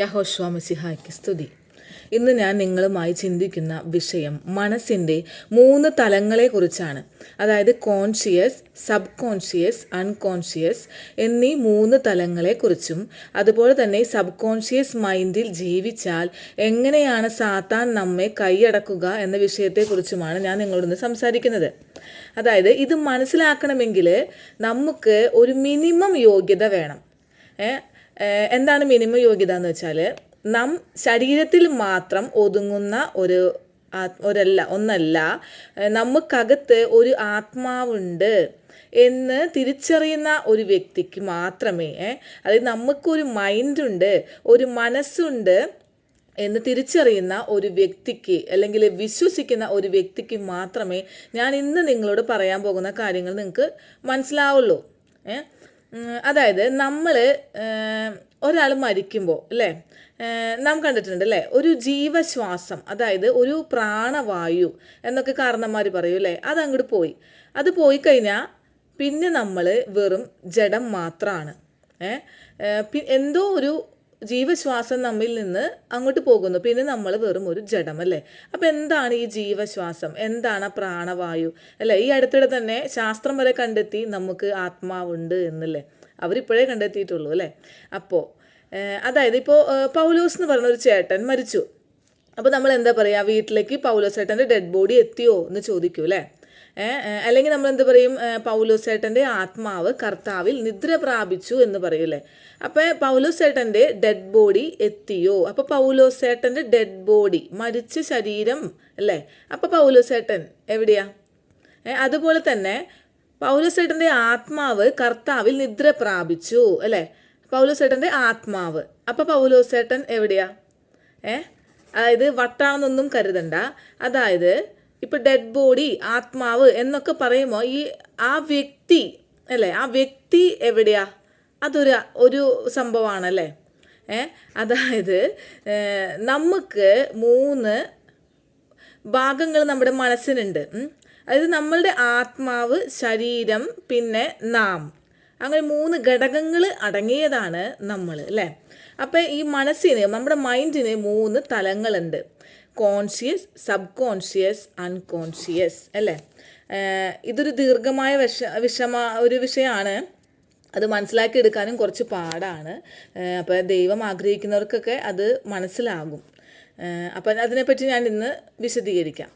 യഹോശ്വാമസിഹായ്ക്ക് സ്തുതി. ഇന്ന് ഞാൻ നിങ്ങളുമായി ചിന്തിക്കുന്ന വിഷയം മനസ്സിന്റെ മൂന്ന് തലങ്ങളെക്കുറിച്ചാണ്. അതായത് കോൺഷ്യസ് സബ് കോൺഷ്യസ് അൺകോൺഷ്യസ് എന്നീ മൂന്ന് തലങ്ങളെക്കുറിച്ചും അതുപോലെ തന്നെ സബ് കോൺഷ്യസ് മൈൻഡിൽ ജീവിച്ചാൽ എങ്ങനെയാണ് സാത്താൻ നമ്മെ കൈയടക്കുക എന്ന വിഷയത്തെക്കുറിച്ചുമാണ് ഞാൻ നിങ്ങളോട് സംസാരിക്കുന്നത്. അതായത് ഇത് മനസ്സിലാക്കണമെങ്കിൽ നമുക്ക് ഒരു മിനിമം യോഗ്യത വേണം. എന്താണ് മിനിമം യോഗ്യത എന്ന് വെച്ചാൽ നാം ശരീരത്തിൽ മാത്രം ഒതുങ്ങുന്ന ഒരു ഒരല്ല ഒന്നല്ല. നമുക്കകത്ത് ഒരു ആത്മാവുണ്ട് എന്ന് തിരിച്ചറിയുന്ന ഒരു വ്യക്തിക്ക് മാത്രമേ അതായത് നമുക്കൊരു മൈൻഡുണ്ട് ഒരു മനസ്സുണ്ട് എന്ന് തിരിച്ചറിയുന്ന ഒരു വ്യക്തിക്ക് അല്ലെങ്കിൽ വിശ്വസിക്കുന്ന ഒരു വ്യക്തിക്ക് മാത്രമേ ഞാൻ ഇന്ന് നിങ്ങളോട് പറയാൻ പോകുന്ന കാര്യങ്ങൾ നിങ്ങൾക്ക് മനസ്സിലാവുള്ളൂ അതായത് നമ്മൾ ഒരാൾ മരിക്കുമ്പോൾ അല്ലേ? നാം കണ്ടിട്ടുണ്ട് അല്ലേ? ഒരു ജീവശ്വാസം അതായത് ഒരു പ്രാണവായു എന്നൊക്കെ കാരണന്മാർ പറയും അല്ലേ? അത് അങ്ങോട്ട് പോയി. അത് പോയി കഴിഞ്ഞാൽ പിന്നെ നമ്മൾ വെറും ജഡം മാത്രമാണ് എന്തോ ഒരു ജീവശ്വാസം നമ്മിൽ നിന്ന് അങ്ങോട്ട് പോകുന്നു. പിന്നെ നമ്മൾ വെറും ഒരു ജഡം അല്ലേ? അപ്പം എന്താണ് ഈ ജീവശ്വാസം? എന്താണ് പ്രാണവായു? അല്ലേ? ഈ അടുത്തിടെ തന്നെ ശാസ്ത്രം വരെ കണ്ടെത്തി നമുക്ക് ആത്മാവുണ്ട് എന്നല്ലേ? അവരിപ്പോഴേ കണ്ടെത്തിയിട്ടുള്ളൂ അല്ലേ? അപ്പോൾ അതായത് ഇപ്പോൾ പൗലോസ് എന്ന് പറഞ്ഞ ഒരു ചേട്ടൻ മരിച്ചു. അപ്പോൾ നമ്മൾ എന്താ പറയുക വീട്ടിലേക്ക് പൗലോസ് ചേട്ടന്റെ ഡെഡ് ബോഡി എത്തിയോ എന്ന് ചോദിക്കൂ അല്ലേ? അല്ലെങ്കിൽ നമ്മൾ എന്ത് പറയും? പൗലോസ് ചേട്ടന്റെ ആത്മാവ് കർത്താവിൽ നിദ്ര പ്രാപിച്ചു എന്ന് പറയൂലേ അപ്പോൾ പൗലോസ് ചേട്ടന്റെ ഡെഡ് ബോഡി എത്തിയോ? അപ്പോൾ പൗലോസ് ചേട്ടന്റെ ഡെഡ് ബോഡി മരിച്ച ശരീരം അല്ലേ? അപ്പോൾ പൗലോസ് ചേട്ടൻ എവിടെയാ? അതുപോലെ തന്നെ പൗലോസ് പൗലോസേട്ടന്റെ ആത്മാവ് കർത്താവിൽ നിദ്ര പ്രാപിച്ചു അല്ലേ? പൗലോസ് പൗലോസേട്ടന്റെ ആത്മാവ്. അപ്പോൾ പൗലോസേട്ടൻ എവിടെയാ? ഏ അതായത് വട്ടാണെന്നൊന്നും കരുതണ്ട. അതായത് ഇപ്പം ഡെഡ് ബോഡി ആത്മാവ് എന്നൊക്കെ പറയുമ്പോൾ ഈ ആ വ്യക്തി അല്ലേ? ആ വ്യക്തി എവിടെയാ? അതൊരു ഒരു സംഭവമാണല്ലേ ഏ? അതായത് നമുക്ക് മൂന്ന് ഭാഗങ്ങൾ നമ്മുടെ മനസ്സിനുണ്ട്. അതായത് നമ്മളുടെ ആത്മാവ് ശരീരം പിന്നെ നാം. അങ്ങനെ മൂന്ന് ഘടകങ്ങൾ അടങ്ങിയതാണ് നമ്മൾ അല്ലേ? അപ്പം ഈ മനസ്സിന് നമ്മുടെ മൈൻഡിന് മൂന്ന് തലങ്ങളുണ്ട്. കോൺഷ്യസ് സബ് കോൺഷ്യസ് അൺകോൺഷ്യസ് അല്ലേ ഇതൊരു ദീർഘമായ വിഷ വിഷമ ഒരു വിഷയമാണ്. അത് മനസ്സിലാക്കി എടുക്കാനും കുറച്ച് പാടാണ്. അപ്പോൾ ദൈവം ആഗ്രഹിക്കുന്നവർക്കൊക്കെ അത് മനസ്സിലാകും. അപ്പം അതിനെപ്പറ്റി ഞാൻ ഇന്ന് വിശദീകരിക്കാം.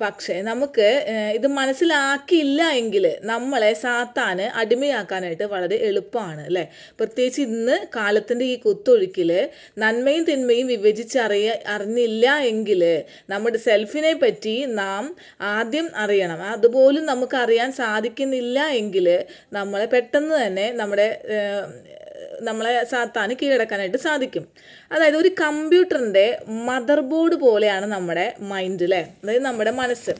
പക്ഷേ നമുക്ക് ഇത് മനസ്സിലാക്കിയില്ല എങ്കിൽ നമ്മളെ സാത്താന് അടിമയാക്കാനായിട്ട് വളരെ എളുപ്പമാണ് അല്ലേ? പ്രത്യേകിച്ച് ഇന്ന് കാലത്തിന്റെ ഈ കുത്തൊഴുക്കിൽ നന്മയും തിന്മയും വിഭജിച്ചറിയ അറിഞ്ഞില്ല എങ്കിൽ നമ്മുടെ സെൽഫിനെ പറ്റി നാം ആദ്യം അറിയണം. അതുപോലും നമുക്ക് അറിയാൻ സാധിക്കുന്നില്ല എങ്കിൽ നമ്മളെ പെട്ടെന്ന് തന്നെ നമ്മുടെ നമ്മളെ സാത്താന് കീഴടക്കാനായിട്ട് സാധിക്കും. അതായത് ഒരു കമ്പ്യൂട്ടറിന്റെ മദർ ബോർഡ് പോലെയാണ് നമ്മുടെ മൈൻഡ് അല്ലേ അതായത് നമ്മുടെ മനസ്സ്.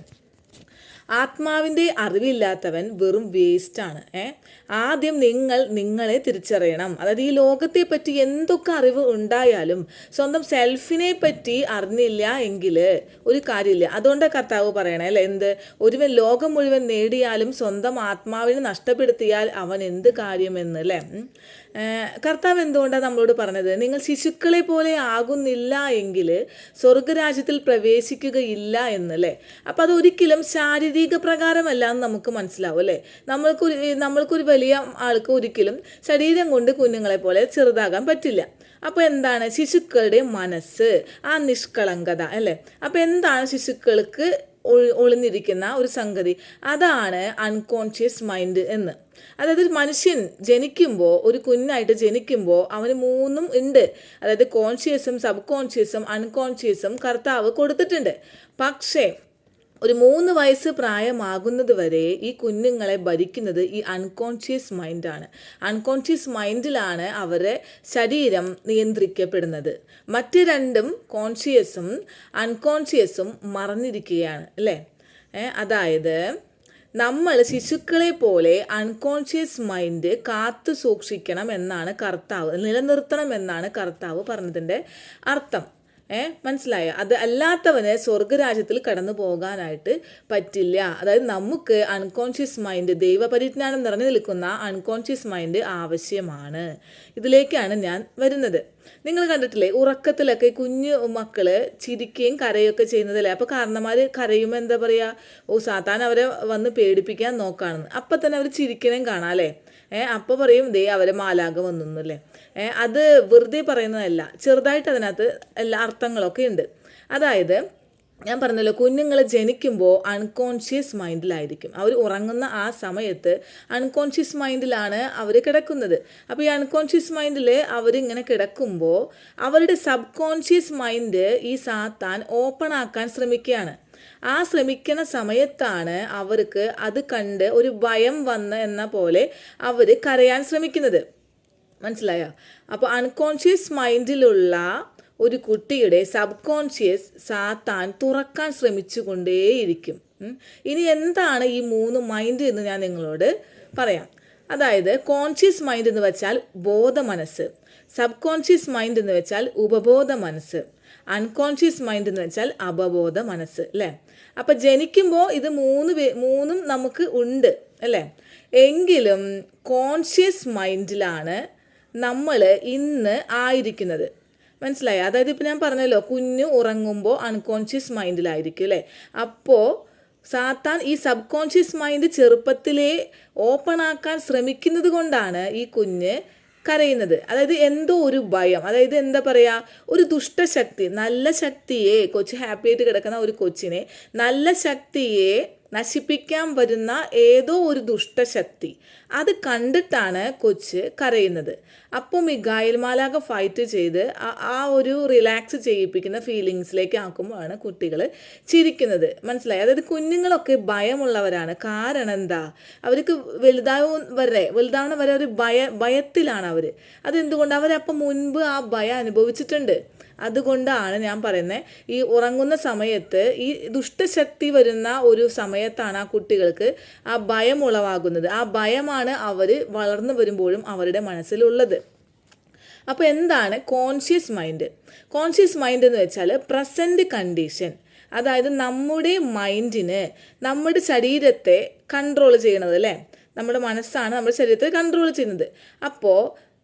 ആത്മാവിന്റെ അറിവില്ലാത്തവൻ വെറും വേസ്റ്റാണ് ഏ? ആദ്യം നിങ്ങൾ നിങ്ങളെ തിരിച്ചറിയണം. അതായത് ഈ ലോകത്തെ പറ്റി എന്തൊക്കെ അറിവ് ഉണ്ടായാലും സ്വന്തം സെൽഫിനെ പറ്റി അറിഞ്ഞില്ല എങ്കിൽ ഒരു കാര്യമില്ല. അതുകൊണ്ട് കർത്താവ് പറയണേ അല്ലേ? എന്ത്? ഒരുവൻ ലോകം മുഴുവൻ നേടിയാലും സ്വന്തം ആത്മാവിനെ നഷ്ടപ്പെടുത്തിയാൽ അവൻ എന്ത് കാര്യമെന്ന് അല്ലേ? കർത്താവ് എന്തുകൊണ്ടാണ് നമ്മളോട് പറഞ്ഞത്? നിങ്ങൾ ശിശുക്കളെ പോലെ ആകുന്നില്ല എങ്കിൽ സ്വർഗരാജ്യത്തിൽ പ്രവേശിക്കുകയില്ല എന്നല്ലേ അപ്പം അതൊരിക്കലും ശാരീരിക പ്രകാരമല്ല എന്ന് നമുക്ക് മനസ്സിലാവും അല്ലേ? നമ്മൾക്കൊരു നമ്മൾക്കൊരു വലിയ ആൾക്ക് ഒരിക്കലും ശരീരം കൊണ്ട് കുഞ്ഞുങ്ങളെ പോലെ ചെറുതാകാൻ പറ്റില്ല. അപ്പോൾ എന്താണ്? ശിശുക്കളുടെ മനസ്സ് ആ നിഷ്കളങ്കത അല്ലേ? അപ്പോൾ എന്താണ് ശിശുക്കൾക്ക് ഒളി- ഒളിഞ്ഞിരിക്കുന്ന ഒരു സംഗതി? അതാണ് അൺകോൺഷ്യസ് മൈൻഡ് എന്ന്. അതായത് മനുഷ്യൻ ജനിക്കുമ്പോൾ ഒരു കുഞ്ഞായിട്ട് ജനിക്കുമ്പോൾ അവന് മൂന്നും ഉണ്ട്. അതായത് കോൺഷ്യസും സബ് കോൺഷ്യസും അൺകോൺഷ്യസും കർത്താവ് കൊടുത്തിട്ടുണ്ട്. പക്ഷേ ഒരു മൂന്ന് വയസ്സ് പ്രായമാകുന്നത് വരെ ഈ കുഞ്ഞുങ്ങളെ ഭരിക്കുന്നത് ഈ അൺകോൺഷ്യസ് മൈൻഡാണ് അൺകോൺഷ്യസ് മൈൻഡിലാണ് അവരെ ശരീരം നിയന്ത്രിക്കപ്പെടുന്നത്. മറ്റ് രണ്ടും കോൺഷ്യസും അൺകോൺഷ്യസും മറന്നിരിക്കുകയാണ് അല്ലേ? അതായത് നമ്മൾ ശിശുക്കളെ പോലെ അൺകോൺഷ്യസ് മൈൻഡ് കാത്തു സൂക്ഷിക്കണം എന്നാണ് കർത്താവ് നിലനിർത്തണം എന്നാണ് കർത്താവ് പറഞ്ഞതിന്റെ അർത്ഥം. ഏ? മനസ്സിലായോ? അത് അല്ലാത്തവന് സ്വർഗരാജ്യത്തിൽ കടന്നു പോകാനായിട്ട് പറ്റില്ല. അതായത് നമുക്ക് അൺകോൺഷ്യസ് മൈൻഡ് ദൈവപരിജ്ഞാനം നിറഞ്ഞു നിൽക്കുന്ന അൺകോൺഷ്യസ് മൈൻഡ് ആവശ്യമാണ്. ഇതിലേക്കാണ് ഞാൻ വരുന്നത്. നിങ്ങൾ കണ്ടിട്ടില്ലേ? ഉറക്കത്തിലൊക്കെ കുഞ്ഞു മക്കൾ ചിരിക്കുകയും കരയൊക്കെ ചെയ്യുന്നതല്ലേ? അപ്പോൾ കാരണന്മാർ കരയുമ്പോൾ എന്താ പറയുക ഓ സാത്താൻ അവരെ വന്ന് പേടിപ്പിക്കാൻ നോക്കാണെന്ന്. അപ്പം തന്നെ അവർ ചിരിക്കണേം കാണാം അല്ലേ? ഏഹ് അപ്പോൾ പറയും ദേ അവരെ മാലാക വന്നു അല്ലേ അത് വെറുതെ പറയുന്നതല്ല. ചെറുതായിട്ട് അതിനകത്ത് എല്ലാ അർത്ഥങ്ങളൊക്കെ ഉണ്ട്. അതായത് ഞാൻ പറഞ്ഞല്ലോ കുഞ്ഞുങ്ങൾ ജനിക്കുമ്പോൾ അൺകോൺഷ്യസ് മൈൻഡിലായിരിക്കും അവർ ഉറങ്ങുന്ന ആ സമയത്ത് അൺകോൺഷ്യസ് മൈൻഡിലാണ് അവർ കിടക്കുന്നത്. അപ്പോൾ ഈ അൺകോൺഷ്യസ് മൈൻഡിൽ അവരിങ്ങനെ കിടക്കുമ്പോൾ അവരുടെ സബ് കോൺഷ്യസ് മൈൻഡ് ഈ സാത്താൻ ഓപ്പൺ ആക്കാൻ ശ്രമിക്കുകയാണ്. ആ ശ്രമിക്കുന്ന സമയത്താണ് അവർക്ക് അത് കണ്ട് ഒരു ഭയം വന്ന് എന്ന പോലെ അവർ കരയാൻ ശ്രമിക്കുന്നത്. മനസ്സിലായോ? അപ്പോൾ അൺകോൺഷ്യസ് മൈൻഡിലുള്ള ഒരു കുട്ടിയുടെ സബ് കോൺഷ്യസ് സാത്താൻ തുറക്കാൻ ശ്രമിച്ചുകൊണ്ടേയിരിക്കും. ഇനി എന്താണ് ഈ മൂന്ന് മൈൻഡ് എന്ന് ഞാൻ നിങ്ങളോട് പറയാം. അതായത് കോൺഷ്യസ് മൈൻഡ് എന്ന് വെച്ചാൽ ബോധ മനസ്സ് സബ് കോൺഷ്യസ് മൈൻഡ് എന്ന് വെച്ചാൽ ഉപബോധ മനസ്സ് അൺകോൺഷ്യസ് മൈൻഡ് എന്ന് വെച്ചാൽ അപബോധ മനസ്സ് അല്ലേ? അപ്പം ജനിക്കുമ്പോൾ ഇത് മൂന്ന് മൂന്നും നമുക്ക് ഉണ്ട് അല്ലേ? എങ്കിലും കോൺഷ്യസ് മൈൻഡിലാണ് നമ്മൾ ഇന്ന് ആയിരിക്കുന്നത്. മനസ്സിലായി? അതായത് ഇപ്പം ഞാൻ പറഞ്ഞല്ലോ കുഞ്ഞ് ഉറങ്ങുമ്പോൾ അൺകോൺഷ്യസ് മൈൻഡിലായിരിക്കും അല്ലേ? അപ്പോൾ സാത്താൻ ഈ സബ് കോൺഷ്യസ് മൈൻഡ് ചെറുപ്പത്തിലെ ഓപ്പൺ ആക്കാൻ ശ്രമിക്കുന്നത് കൊണ്ടാണ് ഈ കുഞ്ഞ് കരയുന്നത്. അതായത് എന്തോ ഒരു ഭയം അതായത് എന്താ പറയുക ഒരു ദുഷ്ടശക്തി നല്ല ശക്തിയെ കൊച്ചു ഹാപ്പി ആയിട്ട് കിടക്കുന്ന ഒരു കൊച്ചിനെ നല്ല ശക്തിയെ നശിപ്പിക്കാൻ വരുന്ന ഏതോ ഒരു ദുഷ്ടശക്തി. അത് കണ്ടിട്ടാണ് കൊച്ച് കരയുന്നത്. അപ്പോൾ മിഗായിൽ മാലാക ഫൈറ്റ് ചെയ്ത് ആ ഒരു റിലാക്സ് ചെയ്യിപ്പിക്കുന്ന ഫീലിങ്സിലേക്ക് ആക്കുമ്പോഴാണ് കുട്ടികൾ ചിരിക്കുന്നത്. മനസ്സിലായി? അതായത് കുഞ്ഞുങ്ങളൊക്കെ ഭയമുള്ളവരാണ്. കാരണം എന്താ? അവർക്ക് വലുതാവും വരെ വലുതാവണ വരെ ഒരു ഭയ ഭയത്തിലാണ് അവർ അതെന്തുകൊണ്ട്? അവരപ്പം മുൻപ് ആ ഭയം അനുഭവിച്ചിട്ടുണ്ട്. അതുകൊണ്ടാണ് ഞാൻ പറയുന്നത് ഈ ഉറങ്ങുന്ന സമയത്ത് ഈ ദുഷ്ടശക്തി വരുന്ന ഒരു സമയത്താണ് ആ കുട്ടികൾക്ക് ആ ഭയം ഉളവാകുന്നത്. ആ ഭയമാണ് അവർ വളർന്നു വരുമ്പോഴും അവരുടെ മനസ്സിലുള്ളത്. അപ്പോൾ എന്താണ്? കോൺഷ്യസ് മൈൻഡ് കോൺഷ്യസ് മൈൻഡ് എന്ന് വെച്ചാൽ പ്രസന്റ് കണ്ടീഷൻ അതായത് നമ്മുടെ മൈൻഡിന് നമ്മുടെ ശരീരത്തെ കൺട്രോൾ ചെയ്യണത് അല്ലേ? നമ്മുടെ മനസ്സാണ് നമ്മുടെ ശരീരത്തെ കൺട്രോൾ ചെയ്യുന്നത്. അപ്പോൾ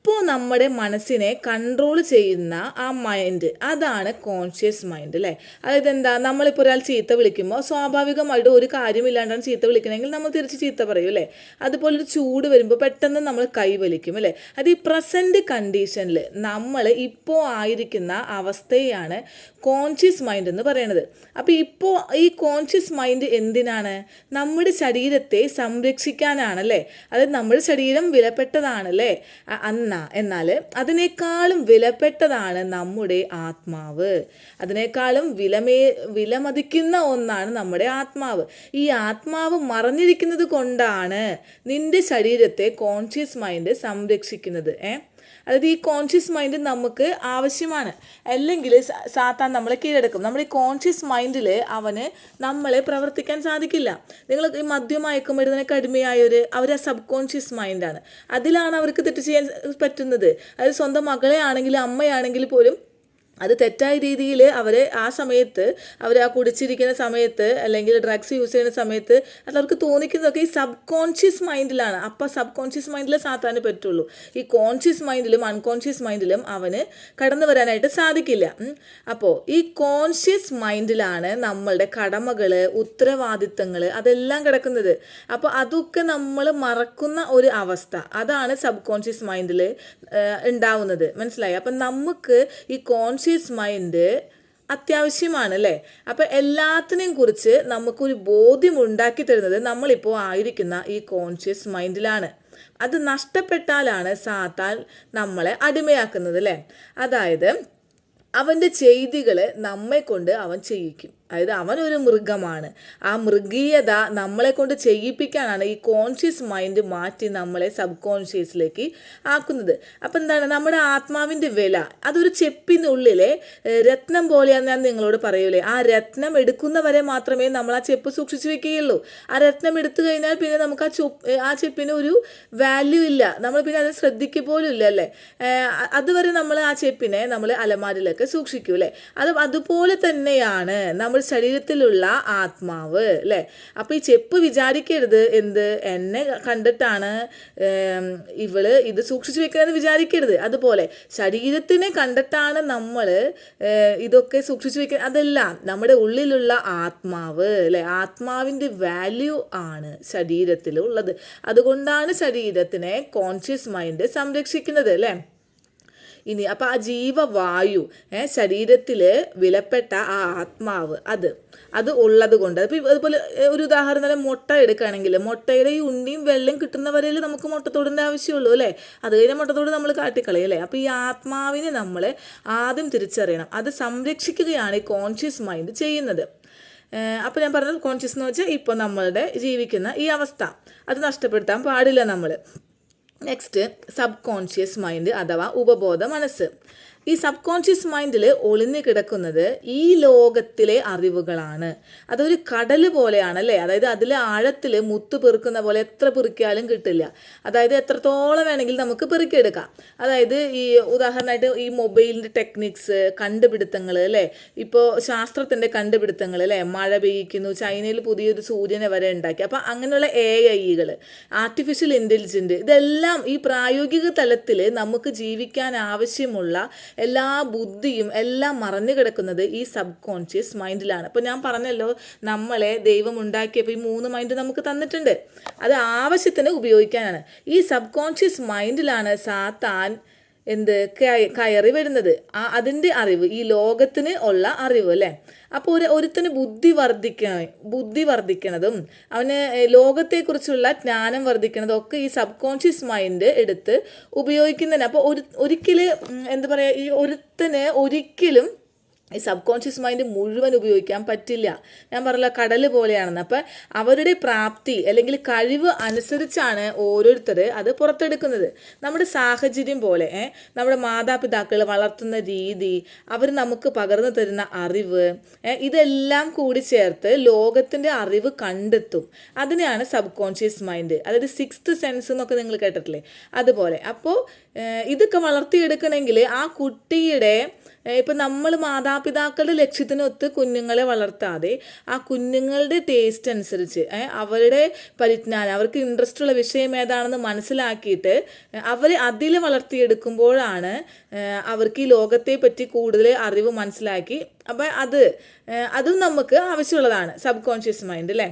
ഇപ്പോൾ നമ്മുടെ മനസ്സിനെ കൺട്രോൾ ചെയ്യുന്ന ആ മൈൻഡ് അതാണ് കോൺഷ്യസ് മൈൻഡ് അല്ലേ? അതായത് എന്താ നമ്മളിപ്പോൾ ഒരാൾ ചീത്ത വിളിക്കുമ്പോൾ സ്വാഭാവികമായിട്ട് ഒരു കാര്യമില്ലാണ്ടാണ് ചീത്ത വിളിക്കണമെങ്കിൽ നമ്മൾ തിരിച്ച് ചീത്ത പറയും അല്ലേ? അതുപോലെ ഒരു ചൂട് വരുമ്പോൾ പെട്ടെന്ന് നമ്മൾ കൈ വലിക്കും അല്ലേ? അത് ഈ പ്രസന്റ് കണ്ടീഷനിൽ നമ്മൾ ഇപ്പോൾ ആയിരിക്കുന്ന അവസ്ഥയാണ് കോൺഷ്യസ് മൈൻഡ് എന്ന് പറയുന്നത് അപ്പോൾ ഇപ്പോൾ ഈ കോൺഷ്യസ് മൈൻഡ് എന്തിനാണ്? നമ്മുടെ ശരീരത്തെ സംരക്ഷിക്കാനാണല്ലേ? അത് നമ്മുടെ ശരീരം വിലപ്പെട്ടതാണല്ലേ? അന്നാ എന്നാൽ അതിനേക്കാളും വിലപ്പെട്ടതാണ് നമ്മുടെ ആത്മാവ്. അതിനേക്കാളും വിലമേ വിലമതിക്കുന്ന ഒന്നാണ് നമ്മുടെ ആത്മാവ്. ഈ ആത്മാവ് മറഞ്ഞിരിക്കുന്നത് കൊണ്ടാണ് നിന്റെ ശരീരത്തെ കോൺഷ്യസ് മൈൻഡ് സംരക്ഷിക്കുന്നത്. ഏഹ് അതായത് ഈ കോൺഷ്യസ് മൈൻഡ് നമുക്ക് ആവശ്യമാണ്. അല്ലെങ്കിൽ സാത്താൻ നമ്മളെ കീഴടക്കും. നമ്മുടെ ഈ കോൺഷ്യസ് മൈൻഡിൽ അവന് നമ്മളെ പ്രവർത്തിക്കാൻ സാധിക്കില്ല. നിങ്ങൾ ഈ മദ്യം മയക്കുമരുന്നിനൊക്കെ കടുമയായവർ അവർ ആ സബ് കോൺഷ്യസ് മൈൻഡാണ് അതിലാണ് അവർക്ക് തെറ്റ് ചെയ്യാൻ പറ്റുന്നത്. അതായത് സ്വന്തം മകളെ ആണെങ്കിലും അമ്മയാണെങ്കിൽ പോലും അത് തെറ്റായ രീതിയിൽ അവരെ ആ സമയത്ത് അവർ ആ കുടിച്ചിരിക്കുന്ന സമയത്ത് അല്ലെങ്കിൽ ഡ്രഗ്സ് യൂസ് ചെയ്യുന്ന സമയത്ത് അത് അവർക്ക് തോന്നിക്കുന്നതൊക്കെ ഈ സബ് കോൺഷ്യസ് മൈൻഡിലാണ് അപ്പോൾ സബ് കോൺഷ്യസ് മൈൻഡിൽ സാത്താന് പറ്റുള്ളൂ. ഈ കോൺഷ്യസ് മൈൻഡിലും അൺകോൺഷ്യസ് മൈൻഡിലും അവന് കടന്നു വരാനായിട്ട് സാധിക്കില്ല. അപ്പോൾ ഈ കോൺഷ്യസ് മൈൻഡിലാണ് നമ്മളുടെ കടമകൾ ഉത്തരവാദിത്തങ്ങൾ അതെല്ലാം കിടക്കുന്നത്. അപ്പോൾ അതൊക്കെ നമ്മൾ മറക്കുന്ന ഒരു അവസ്ഥ. അതാണ് സബ് കോൺഷ്യസ് മൈൻഡിൽ ഉണ്ടാവുന്നത്. മനസ്സിലായി? അപ്പം നമുക്ക് ഈ കോൺഷ്യസ് കോൺഷ്യസ് മൈൻഡ് അത്യാവശ്യമാണ് അല്ലേ അപ്പം എല്ലാത്തിനെയും കുറിച്ച് നമുക്കൊരു ബോധ്യം ഉണ്ടാക്കി തരുന്നത് നമ്മളിപ്പോൾ ആയിരിക്കുന്ന ഈ കോൺഷ്യസ് മൈൻഡിലാണ് അത് നഷ്ടപ്പെട്ടാലാണ് സാത്താൻ നമ്മളെ അടിമയാക്കുന്നത് അല്ലേ? അതായത് അവന്റെ ചെയ്തികൾ നമ്മെ കൊണ്ട് അവൻ ചെയ്യിക്കും. അതായത് അവനൊരു മൃഗമാണ്. ആ മൃഗീയത നമ്മളെ കൊണ്ട് ചെയ്യിപ്പിക്കാനാണ് ഈ കോൺഷ്യസ് മൈൻഡ് മാറ്റി നമ്മളെ സബ് കോൺഷ്യസിലേക്ക് ആക്കുന്നത്. അപ്പം എന്താണ്? നമ്മുടെ ആത്മാവിന്റെ വില. അതൊരു ചെപ്പിനുള്ളിലെ രത്നം പോലെയാണ് ഞാൻ നിങ്ങളോട് പറയൂലേ. ആ രത്നം എടുക്കുന്നവരെ മാത്രമേ നമ്മൾ ആ ചെപ്പ് സൂക്ഷിച്ചു വെക്കുകയുള്ളൂ. ആ രത്നം എടുത്തു കഴിഞ്ഞാൽ പിന്നെ നമുക്ക് ആ ചൊപ്പ് ആ ചെപ്പിന് ഒരു വാല്യൂ ഇല്ല. നമ്മൾ പിന്നെ അത് ശ്രദ്ധിക്കുക പോലും ഇല്ല അല്ലേ? അതുവരെ നമ്മൾ ആ ചെപ്പിനെ നമ്മൾ അലമാരിലൊക്കെ സൂക്ഷിക്കൂ അല്ലേ അത് അതുപോലെ തന്നെയാണ് നമ്മൾ ശരീരത്തിലുള്ള ആത്മാവ് അല്ലേ? അപ്പോൾ ഈ ചെപ്പ് വിചാരിക്കരുത്. എന്ത്? എന്നെ കണ്ടിട്ടാണ് ഇവൾ ഇത് സൂക്ഷിച്ചു വെക്കണമെന്ന് വിചാരിക്കരുത്. അതുപോലെ ശരീരത്തിനെ കണ്ടിട്ടാണ് നമ്മൾ ഇതൊക്കെ സൂക്ഷിച്ചു വെക്കുക അതെല്ലാം നമ്മുടെ ഉള്ളിലുള്ള ആത്മാവ് അല്ലേ? ആത്മാവിന്റെ വാല്യൂ ആണ് ശരീരത്തിലുള്ളത് അതുകൊണ്ടാണ് ശരീരത്തിനെ കോൺഷ്യസ് മൈൻഡ് സംരക്ഷിക്കുന്നത് അല്ലേ? ഇനി അപ്പം ആ ജീവവായു ശരീരത്തിൽ വിലപ്പെട്ട ആ ആത്മാവ് അത് അത് ഉള്ളത് കൊണ്ട്. അപ്പം അതുപോലെ ഒരു ഉദാഹരണം തന്നെ മുട്ട എടുക്കുകയാണെങ്കിൽ മുട്ടയുടെ ഈ ഉണ്ണിയും വെള്ളം കിട്ടുന്നവരയിൽ നമുക്ക് മുട്ടത്തോടിന്റെ ആവശ്യമുള്ളൂ അല്ലേ? അത് കഴിഞ്ഞാൽ മുട്ടത്തോട് നമ്മൾ കാട്ടിക്കളയും അല്ലേ? അപ്പോൾ ഈ ആത്മാവിനെ നമ്മൾ ആദ്യം തിരിച്ചറിയണം. അത് സംരക്ഷിക്കുകയാണ് ഈ കോൺഷ്യസ് മൈൻഡ് ചെയ്യുന്നത്. അപ്പോൾ ഞാൻ പറഞ്ഞത് കോൺഷ്യസ് എന്ന് വെച്ചാൽ ഇപ്പോൾ നമ്മളുടെ ജീവിക്കുന്ന ഈ അവസ്ഥ. അത് നഷ്ടപ്പെടുത്താൻ പാടില്ല നമ്മൾ നെക്സ്റ്റ് സബ് കോൺഷ്യസ് മൈൻഡ് അഥവാ ഉപബോധ മനസ്സ്. ഈ സബ് കോൺഷ്യസ് മൈൻഡിൽ ഒളിഞ്ഞു കിടക്കുന്നത് ഈ ലോകത്തിലെ അറിവുകളാണ്. അതൊരു കടൽ പോലെയാണ് അല്ലേ അതായത് അതിലെ ആഴത്തിൽ മുത്ത് പെറുക്കുന്ന പോലെ എത്ര പെറുക്കിയാലും കിട്ടില്ല. അതായത് എത്രത്തോളം വേണമെങ്കിൽ നമുക്ക് പെറുക്കിയെടുക്കാം. അതായത് ഈ ഉദാഹരണമായിട്ട് ഈ മൊബൈലിന്റെ ടെക്നിക്സ് കണ്ടുപിടുത്തങ്ങൾ അല്ലേ? ഇപ്പോൾ ശാസ്ത്രത്തിന്റെ കണ്ടുപിടുത്തങ്ങൾ അല്ലേ? മഴ പെയ്യിക്കുന്നു ചൈനയിൽ പുതിയൊരു സൂര്യനെ വരെ ഉണ്ടാക്കി. അപ്പം അങ്ങനെയുള്ള എ ഐകൾ ആർട്ടിഫിഷ്യൽ ഇന്റലിജന്റ് ഇതെല്ലാം ഈ പ്രായോഗിക തലത്തിൽ നമുക്ക് ജീവിക്കാൻ ആവശ്യമുള്ള എല്ലാ ബുദ്ധിയും എല്ലാം മറഞ്ഞു കിടക്കുന്നത് ഈ സബ് കോൺഷ്യസ് മൈൻഡിലാണ് അപ്പോൾ ഞാൻ പറഞ്ഞല്ലോ നമ്മളെ ദൈവം ഉണ്ടാക്കിയപ്പോൾ ഈ മൂന്ന് മൈൻഡ് നമുക്ക് തന്നിട്ടുണ്ട്. അത് ആവശ്യത്തിന് ഉപയോഗിക്കാനാണ്. ഈ സബ് കോൺഷ്യസ് മൈൻഡിലാണ് സാത്താൻ എന്ത് കയറി വരുന്നത്? ആ അതിന്റെ അറിവ് ഈ ലോകത്തിന് ഉള്ള അറിവ് അല്ലേ? അപ്പോൾ ഒരു ഒരുത്തന് ബുദ്ധി വർദ്ധിക്ക ബുദ്ധി വർദ്ധിക്കണതും അവന് ലോകത്തെക്കുറിച്ചുള്ള ജ്ഞാനം വർദ്ധിക്കണതും ഒക്കെ ഈ സബ് കോൺഷ്യസ് മൈൻഡ് എടുത്ത് ഉപയോഗിക്കുന്നതിന്. അപ്പോൾ ഒരു ഒരിക്കലും എന്താ പറയുക ഈ ഒരുത്തന് ഒരിക്കലും ഈ സബ് കോൺഷ്യസ് മൈൻഡ് മുഴുവൻ ഉപയോഗിക്കാൻ പറ്റില്ല. ഞാൻ പറഞ്ഞ കടൽ പോലെയാണെന്ന്. അപ്പം അവരുടെ പ്രാപ്തി അല്ലെങ്കിൽ കഴിവ് അനുസരിച്ചാണ് ഓരോരുത്തർ അത് പുറത്തെടുക്കുന്നത്. നമ്മുടെ സാഹചര്യം പോലെ നമ്മുടെ മാതാപിതാക്കൾ വളർത്തുന്ന രീതി അവർ നമുക്ക് പകർന്നു തരുന്ന അറിവ് ഇതെല്ലാം കൂടി ചേർത്ത് ലോകത്തിന്റെ അറിവ് കണ്ടെത്തും. അതിനെയാണ് സബ് കോൺഷ്യസ് മൈൻഡ്. അതായത് സിക്സ്ത് സെൻസ് എന്നൊക്കെ നിങ്ങൾ കേട്ടിട്ടില്ലേ? അതുപോലെ. അപ്പോൾ ഇതൊക്കെ വളർത്തിയെടുക്കണമെങ്കിൽ ആ കുട്ടിയുടെ ഇപ്പം നമ്മൾ മാതാപിതാക്കളുടെ ലക്ഷ്യത്തിനൊത്ത് കുഞ്ഞുങ്ങളെ വളർത്താതെ ആ കുഞ്ഞുങ്ങളുടെ ടേസ്റ്റ് അനുസരിച്ച് അവരുടെ പരിജ്ഞാനം അവർക്ക് ഇൻട്രസ്റ്റ് ഉള്ള വിഷയം ഏതാണെന്ന് മനസ്സിലാക്കിയിട്ട് അവരെ അതിൽ വളർത്തിയെടുക്കുമ്പോഴാണ് അവർക്ക് ഈ ലോകത്തെ പറ്റി കൂടുതൽ അറിവ് മനസ്സിലാക്കി. അപ്പം അത് അതും നമുക്ക് ആവശ്യമുള്ളതാണ് സബ് കോൺഷ്യസ് മൈൻഡ് അല്ലേ?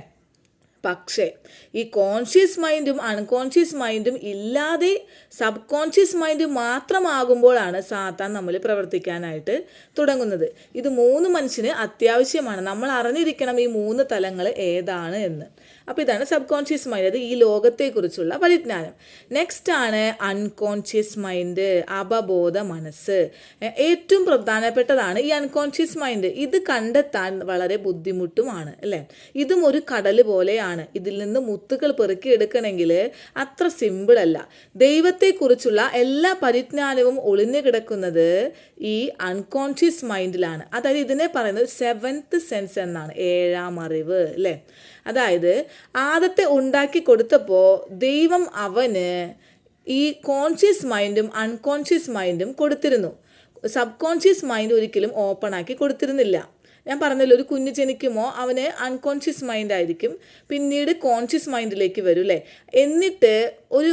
പക്ഷേ ഈ കോൺഷ്യസ് മൈൻഡും അൺകോൺഷ്യസ് മൈൻഡും ഇല്ലാതെ സബ് കോൺഷ്യസ് മൈൻഡ് മാത്രമാകുമ്പോഴാണ് സാത്താൻ നമ്മൾ പ്രവർത്തിക്കാനായിട്ട് തുടങ്ങുന്നത്. ഇത് മൂന്ന് മനുഷ്യന് അത്യാവശ്യമാണ്. നമ്മൾ അറിഞ്ഞിരിക്കണം ഈ മൂന്ന് തലങ്ങൾ ഏതാണ് എന്ന്. അപ്പോൾ ഇതാണ് സബ് കോൺഷ്യസ് മൈൻഡ് അത് ഈ ലോകത്തെക്കുറിച്ചുള്ള പരിജ്ഞാനം നെക്സ്റ്റ് ആണ് അൺകോൺഷ്യസ് മൈൻഡ് അപബോധ മനസ്സ്. ഏറ്റവും പ്രധാനപ്പെട്ടതാണ് ഈ അൺകോൺഷ്യസ് മൈൻഡ് ഇത് കണ്ടെത്താൻ വളരെ ബുദ്ധിമുട്ടുമാണ് അല്ലേ? ഇതും ഒരു കടൽ പോലെയാണ്. ഇതിൽ നിന്ന് മുത്തുകൾ പെറുക്കിയെടുക്കണമെങ്കിൽ അത്ര സിമ്പിൾ അല്ല. ദൈവത്തെക്കുറിച്ചുള്ള എല്ലാ പരിജ്ഞാനവും ഒളിഞ്ഞു കിടക്കുന്നത് ഈ അൺകോൺഷ്യസ് മൈൻഡിലാണ് അതായത് ഇതിനെ പറയുന്നത് സെവൻത്ത് സെൻസ് എന്നാണ് ഏഴാം അറിവ് അല്ലേ? അതായത് ആദത്തെ ഉണ്ടാക്കി കൊടുത്തപ്പോൾ ദൈവം അവന് ഈ കോൺഷ്യസ് മൈൻഡും അൺകോൺഷ്യസ് മൈൻഡും കൊടുത്തിരുന്നു. സബ് കോൺഷ്യസ് മൈൻഡ് ഒരിക്കലും ഓപ്പൺ ആക്കി കൊടുത്തിരുന്നില്ല. ഞാൻ പറഞ്ഞല്ലോ ഒരു കുഞ്ഞ് ജനിക്കുമോ അവന് അൺകോൺഷ്യസ് മൈൻഡ് ആയിരിക്കും. പിന്നീട് കോൺഷ്യസ് മൈൻഡിലേക്ക് വരും അല്ലേ എന്നിട്ട് ഒരു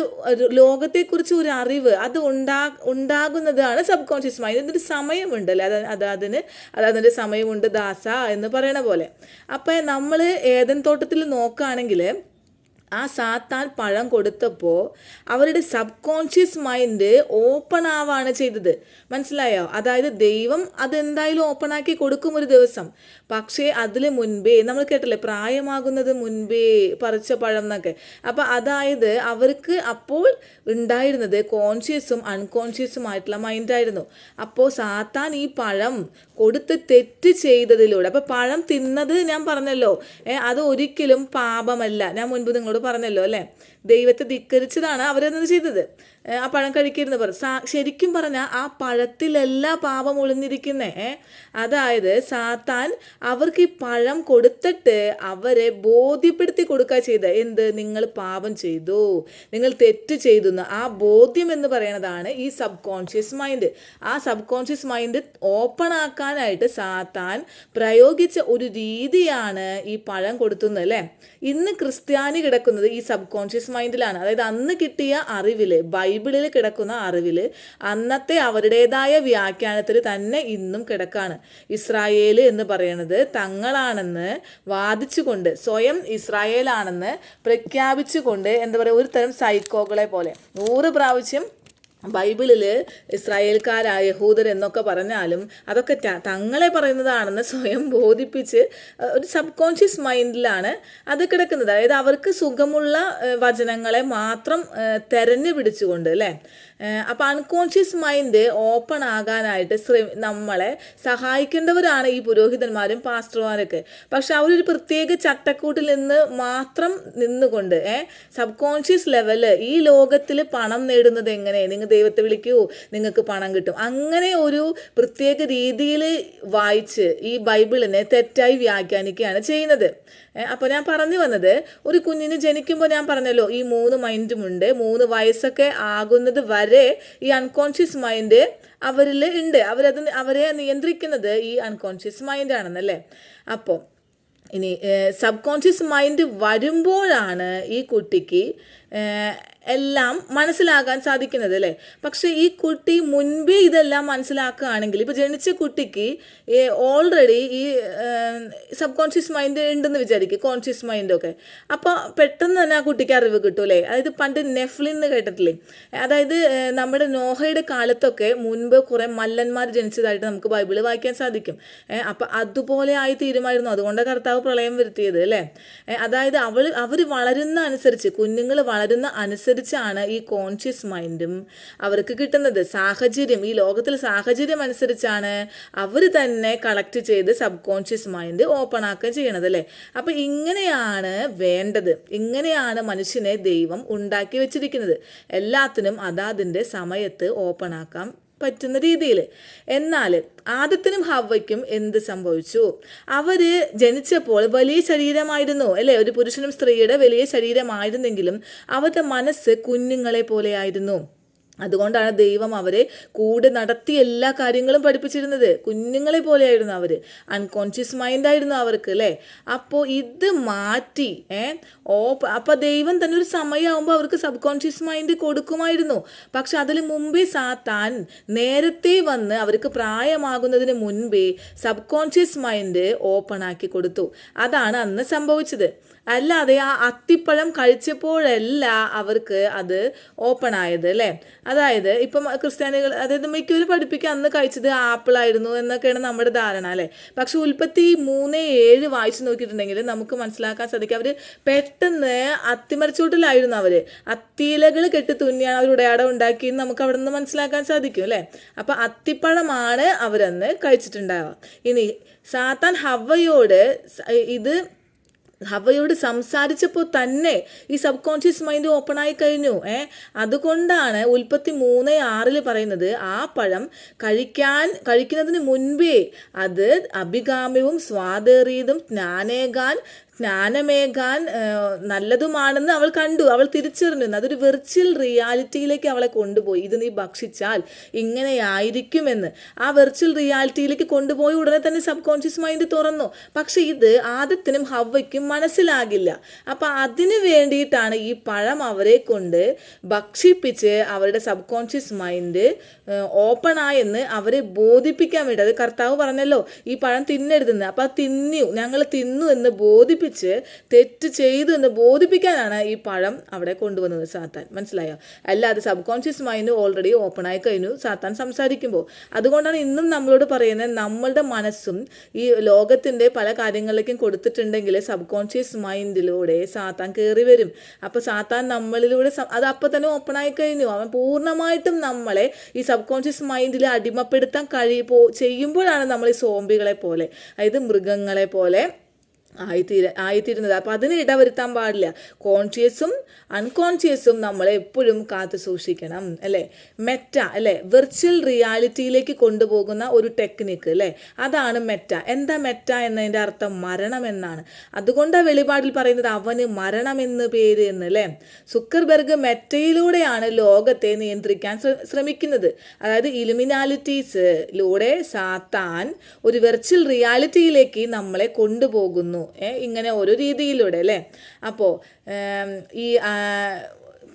ലോകത്തെക്കുറിച്ച് ഒരു അറിവ് അത് ഉണ്ടാ ഉണ്ടാകുന്നതാണ് സബ് കോൺഷ്യസ് മൈൻഡ് എന്നൊരു സമയമുണ്ടല്ലേ അത് അത് അതിന് അത് അതിന്റെ സമയമുണ്ട് ദാസ എന്ന് പറയണ പോലെ. അപ്പം നമ്മൾ ഏതൻ തോട്ടത്തിൽ നോക്കുകയാണെങ്കിൽ ആ സാത്താൻ പഴം കൊടുത്തപ്പോൾ അവരുടെ സബ് കോൺഷ്യസ് മൈൻഡ് ഓപ്പൺ ആവാണ് ചെയ്തത്. മനസ്സിലായോ? അതായത് ദൈവം അതെന്തായാലും ഓപ്പൺ ആക്കി കൊടുക്കും ഒരു ദിവസം. പക്ഷേ അതിൽ മുൻപേ നമ്മൾ കേട്ടല്ലേ പ്രായമാകുന്നത് മുൻപേ പറിച്ച പഴം എന്നൊക്കെ. അപ്പം അതായത് അവർക്ക് അപ്പോൾ ഉണ്ടായിരുന്നത് കോൺഷ്യസും അൺകോൺഷ്യസും ആയിട്ടുള്ള മൈൻഡായിരുന്നു അപ്പോൾ സാത്താൻ ഈ പഴം കൊടുത്ത് തെറ്റ് ചെയ്തതിലൂടെ അപ്പോൾ പഴം തിന്നത് ഞാൻ പറഞ്ഞല്ലോ അത് ഒരിക്കലും പാപമല്ല. ഞാൻ മുൻപ് നിങ്ങളോട് പറഞ്ഞല്ലോ അല്ലേ? ദൈവത്തെ ധിക്കരിച്ചതാണ് അവരെന്നത് ചെയ്തത്. ആ പഴം കഴിക്കരുതെന്ന് പറ ശരിക്കും പറഞ്ഞാൽ ആ പഴത്തിലല്ല പാപം ഒളിഞ്ഞിരിക്കുന്നേ അതായത് സാത്താൻ അവർക്ക് ഈ പഴം കൊടുത്തിട്ട് അവരെ ബോധ്യപ്പെടുത്തി കൊടുക്കുക ചെയ്ത. എന്ത്? നിങ്ങൾ പാപം ചെയ്തു. നിങ്ങൾ തെറ്റ് ചെയ്തു ആ ബോധ്യം എന്ന് പറയുന്നതാണ് ഈ സബ് കോൺഷ്യസ് മൈൻഡ്. ആ സബ് കോൺഷ്യസ് മൈൻഡ് ഓപ്പൺ ആക്കാനായിട്ട് സാത്താൻ പ്രയോഗിച്ച ഒരു രീതിയാണ് ഈ പഴം കൊടുത്തുന്നത് അല്ലേ? ഇന്ന് ക്രിസ്ത്യാനി കിടക്കുന്നത് ഈ സബ് കോൺഷ്യസ് മൈൻഡിലാണ്. അതായത് അന്ന് കിട്ടിയ അറിവിൽ ബൈബിളിൽ കിടക്കുന്ന അറിവിൽ അന്നത്തെ അവരുടേതായ വ്യാഖ്യാനത്തിൽ തന്നെ ഇന്നും കിടക്കാണ്. ഇസ്രായേൽ എന്ന് പറയുന്നത് തങ്ങളാണെന്ന് വാദിച്ചുകൊണ്ട് സ്വയം ഇസ്രായേലാണെന്ന് പ്രഖ്യാപിച്ചുകൊണ്ട് എന്താ പറയുക ഒരു തരം സൈക്കോകളെ പോലെ. നൂറ് പ്രാവശ്യം ബൈബിളിൽ ഇസ്രായേൽക്കാരായ യഹൂദർ എന്നൊക്കെ പറഞ്ഞാലും അതൊക്കെ തങ്ങളെ പറയുന്നതാണെന്ന് സ്വയം ബോധിപ്പിച്ച് ഒരു സബ് കോൺഷ്യസ് മൈൻഡിലാണ് അത് കിടക്കുന്നത്. അതായത് അവർക്ക് സുഖമുള്ള വചനങ്ങളെ മാത്രം തെരഞ്ഞു പിടിച്ചുകൊണ്ട് അല്ലേ? അപ്പോൾ അൺകോൺഷ്യസ് മൈൻഡ് ഓപ്പൺ ആകാനായിട്ട് ശ്രമി നമ്മളെ സഹായിക്കേണ്ടവരാണ് ഈ പുരോഹിതന്മാരും പാസ്റ്റർമാരൊക്കെ. പക്ഷെ അവരൊരു പ്രത്യേക ചട്ടക്കൂട്ടിൽ നിന്ന് മാത്രം നിന്നുകൊണ്ട് ഏ സബ് കോൺഷ്യസ് ലെവൽ ഈ ലോകത്തിൽ പണം നേടുന്നത് എങ്ങനെ? നിങ്ങൾ ദൈവത്തെ വിളിക്കൂ നിങ്ങൾക്ക് പണം കിട്ടും. അങ്ങനെ ഒരു പ്രത്യേക രീതിയിൽ വായിച്ച് ഈ ബൈബിളിനെ തെറ്റായി വ്യാഖ്യാനിക്കുകയാണ് ചെയ്യുന്നത്. അപ്പോൾ ഞാൻ പറഞ്ഞു വന്നത് ഒരു കുഞ്ഞിന് ജനിക്കുമ്പോൾ ഞാൻ പറഞ്ഞല്ലോ ഈ മൂന്ന് മൈൻഡും ഉണ്ട് മൂന്ന് വയസ്സൊക്കെ ആകുന്നത് വരെ ഈ അൺകോൺഷ്യസ് മൈൻഡ് അവരിൽ ഉണ്ട്. അവരത് അവരെ നിയന്ത്രിക്കുന്നത് ഈ അൺകോൺഷ്യസ് മൈൻഡാണെന്നല്ലേ അപ്പോൾ ഇനി സബ് കോൺഷ്യസ് മൈൻഡ് വരുമ്പോഴാണ് ഈ കുട്ടിക്ക് എല്ലാം മനസ്സിലാകാൻ സാധിക്കുന്നത് അല്ലേ? പക്ഷെ ഈ കുട്ടി മുൻപേ ഇതെല്ലാം മനസ്സിലാക്കുകയാണെങ്കിൽ ഇപ്പോൾ ജനിച്ച കുട്ടിക്ക് ഓൾറെഡി ഈ സബ് കോൺഷ്യസ് മൈൻഡ് ഉണ്ടെന്ന് വിചാരിക്കും കോൺഷ്യസ് മൈൻഡൊക്കെ അപ്പോൾ പെട്ടെന്ന് തന്നെ ആ കുട്ടിക്ക് അറിവ് കിട്ടും അല്ലേ? അതായത് പണ്ട് നെഫ്ലിൻ എന്ന് കേട്ടിട്ടില്ലേ? അതായത് നമ്മുടെ നോഹയുടെ കാലത്തൊക്കെ മുൻപ് കുറേ മല്ലന്മാർ ജനിച്ചതായിട്ട് നമുക്ക് ബൈബിൾ വായിക്കാൻ സാധിക്കും. അപ്പോൾ അതുപോലെ ആയി തീരുമായിരുന്നു. അതുകൊണ്ട് കർത്താവ് പ്രളയം വരുത്തിയത് അല്ലേ? അതായത് അവൾ അവർ വളരുന്ന അനുസരിച്ച് കുഞ്ഞുങ്ങൾ വളരുന്ന അനുസരിച്ചാണ് ഈ കോൺഷ്യസ് മൈൻഡും അവർക്ക് കിട്ടുന്നത്. സാഹചര്യം ഈ ലോകത്തിൽ സാഹചര്യം അനുസരിച്ചാണ് അവർ തന്നെ കളക്ട് ചെയ്ത് സബ് കോൺഷ്യസ് മൈൻഡ് ഓപ്പൺ ആക്കുക ചെയ്യണത് അല്ലേ? അപ്പം ഇങ്ങനെയാണ് വേണ്ടത്. ഇങ്ങനെയാണ് മനുഷ്യനെ ദൈവം ഉണ്ടാക്കി വെച്ചിരിക്കുന്നത്. എല്ലാത്തിനും അതാതിന്റെ സമയത്ത് ഓപ്പൺ ആക്കാം പറ്റുന്ന രീതിയിൽ എന്നാൽ ആദത്തിനും ഹവയ്ക്കും എന്ത് സംഭവിച്ചു? അവർ ജനിച്ചപ്പോൾ വലിയ ശരീരമായിരുന്നു അല്ലേ? ഒരു പുരുഷനും സ്ത്രീയുടെ വലിയ ശരീരമായിരുന്നെങ്കിലും അവരുടെ മനസ്സ് കുഞ്ഞുങ്ങളെ പോലെയായിരുന്നു അതുകൊണ്ടാണ് ദൈവം അവരെ കൂടെ നടത്തി എല്ലാ കാര്യങ്ങളും പഠിപ്പിച്ചിരുന്നത്. കുഞ്ഞുങ്ങളെ പോലെയായിരുന്നു അവർ അൺകോൺഷ്യസ് മൈൻഡായിരുന്നു അവർക്ക് അല്ലേ? അപ്പോൾ ഇത് മാറ്റി ഏ? ഓ അപ്പോൾ ദൈവം തന്നെ ഒരു സമയമാകുമ്പോൾ അവർക്ക് സബ് കോൺഷ്യസ് മൈൻഡ് കൊടുക്കുമായിരുന്നു. പക്ഷെ അതിന് മുമ്പേ സാത്താൻ നേരത്തെ വന്ന് അവർക്ക് പ്രായമാകുന്നതിന് മുൻപേ സബ് കോൺഷ്യസ് മൈൻഡ് ഓപ്പൺ ആക്കി കൊടുത്തു. അതാണ് അന്ന് സംഭവിച്ചത്. അല്ലാതെ ആ അത്തിപ്പഴം കഴിച്ചപ്പോഴല്ല അവർക്ക് അത് ഓപ്പൺ ആയത് അല്ലേ? അതായത് ഇപ്പം ക്രിസ്ത്യാനികൾ അതായത് മിക്കവരും പഠിപ്പിക്കുക അന്ന് കഴിച്ചത് ആപ്പിൾ ആയിരുന്നു എന്നൊക്കെയാണ് നമ്മുടെ ധാരണ അല്ലേ? പക്ഷെ ഉൽപ്പത്തി മൂന്ന് ഏഴ് വായിച്ചു നോക്കിയിട്ടുണ്ടെങ്കിൽ നമുക്ക് മനസ്സിലാക്കാൻ സാധിക്കും. അവർ പെട്ടെന്ന് അത്തിമരച്ചൂട്ടിലായിരുന്നു അവർ അത്തിയിലകൾ കെട്ടി തുന്നിയാണ് അവർ ഉടയാടം ഉണ്ടാക്കിയെന്ന് നമുക്ക് അവിടെ നിന്ന് മനസ്സിലാക്കാൻ സാധിക്കും അല്ലേ? അപ്പം അത്തിപ്പഴമാണ് അവരന്ന് കഴിച്ചിട്ടുണ്ടാവുക. ഇനി സാത്താൻ ഹവയോട് ഇത് ഹവയോട് സംസാരിച്ചപ്പോൾ തന്നെ ഈ സബ് കോൺഷ്യസ് മൈൻഡ് ഓപ്പൺ ആയി കഴിഞ്ഞു. ഏ അതുകൊണ്ടാണ് ഉൽപ്പത്തി മൂന്ന് ആറിൽ പറയുന്നത് ആ പഴം കഴിക്കാൻ കഴിക്കുന്നതിന് മുൻപേ അത് അഭികാമ്യവും സ്വാദേറിയതും ജ്ഞാനേകാൻ ജ്ഞാനമേകാൻ നല്ലതുമാണെന്ന് അവൾ കണ്ടു. അവൾ തിരിച്ചറിഞ്ഞു. അതൊരു വെർച്വൽ റിയാലിറ്റിയിലേക്ക് അവളെ കൊണ്ടുപോയി. ഇത് നീ ഭക്ഷിച്ചാൽ ഇങ്ങനെയായിരിക്കുമെന്ന്. ആ വെർച്വൽ റിയാലിറ്റിയിലേക്ക് കൊണ്ടുപോയി ഉടനെ തന്നെ സബ് കോൺഷ്യസ് മൈൻഡ് തുറന്നു. പക്ഷെ ഇത് ആദത്തിനും ഹവയ്ക്കും മനസ്സിലാകില്ല. അപ്പം അതിന് വേണ്ടിയിട്ടാണ് ഈ പഴം അവരെ കൊണ്ട് ഭക്ഷിപ്പിച്ച് അവരുടെ സബ് കോൺഷ്യസ് മൈൻഡ് ഓപ്പൺ ആയെന്ന് അവരെ ബോധിപ്പിക്കാൻ വേണ്ടി. അത് കർത്താവ് പറഞ്ഞല്ലോ ഈ പഴം തിന്നരുതെന്ന്. അപ്പം തിന്നു ഞങ്ങൾ തിന്നു എന്ന് ബോധിപ്പിച്ചു പഠിപ്പിച്ച് തെറ്റ് ചെയ്തു എന്ന് ബോധിപ്പിക്കാനാണ് ഈ പഴം അവിടെ കൊണ്ടുവന്നത് സാത്താൻ. മനസ്സിലായോ? അല്ലാതെ subconscious mind already open ആയി കഴിഞ്ഞു സാത്താൻ സംസാരിക്കുമ്പോൾ അതുകൊണ്ടാണ് ഇന്നും നമ്മളോട് പറയുന്നത് നമ്മളുടെ മനസ്സും ഈ ലോകത്തിന്റെ പല കാര്യങ്ങളിലേക്കും കൊടുത്തിട്ടുണ്ടെങ്കിൽ സബ് കോൺഷ്യസ് മൈൻഡിലൂടെ സാത്താൻ കയറി വരും. അപ്പോൾ സാത്താൻ നമ്മളിലൂടെ അത് അപ്പം തന്നെ ഓപ്പൺ ആയി കഴിഞ്ഞു. അവൻ പൂർണമായിട്ടും നമ്മളെ ഈ സബ് കോൺഷ്യസ് മൈൻഡിൽ അടിമപ്പെടുത്താൻ കഴിയുമ്പോൾ ചെയ്യുമ്പോഴാണ് നമ്മൾ ഈ സോംബികളെ പോലെ അതായത് മൃഗങ്ങളെ പോലെ ആയിത്തീര ആയിത്തീരുന്നത്. അപ്പം അതിന് ഇടവരുത്താൻ പാടില്ല. കോൺഷ്യസും അൺകോൺഷ്യസും നമ്മൾ എപ്പോഴും കാത്തു സൂക്ഷിക്കണം അല്ലേ? മെറ്റ അല്ലേ? വെർച്വൽ റിയാലിറ്റിയിലേക്ക് കൊണ്ടുപോകുന്ന ഒരു ടെക്നിക്ക് അല്ലേ? അതാണ് മെറ്റ എന്താ മെറ്റ എന്നതിന്റെ അർത്ഥം മരണം എന്നാണ് അതുകൊണ്ടാണ് വെളിപാടിൽ പറയുന്നത് അവന് മരണമെന്ന് പേര് എന്ന് അല്ലേ? സുക്കർബർഗ് മെറ്റയിലൂടെയാണ് ലോകത്തെ നിയന്ത്രിക്കാൻ ശ്രമിക്കുന്നത്. അതായത് ഇലുമിനാലിറ്റീസിലൂടെ സാത്താൻ ഒരു വെർച്വൽ റിയാലിറ്റിയിലേക്ക് നമ്മളെ കൊണ്ടുപോകുന്നു. ഇങ്ങനെ ഓരോ രീതിയിലൂടെ അല്ലേ? അപ്പോൾ ഈ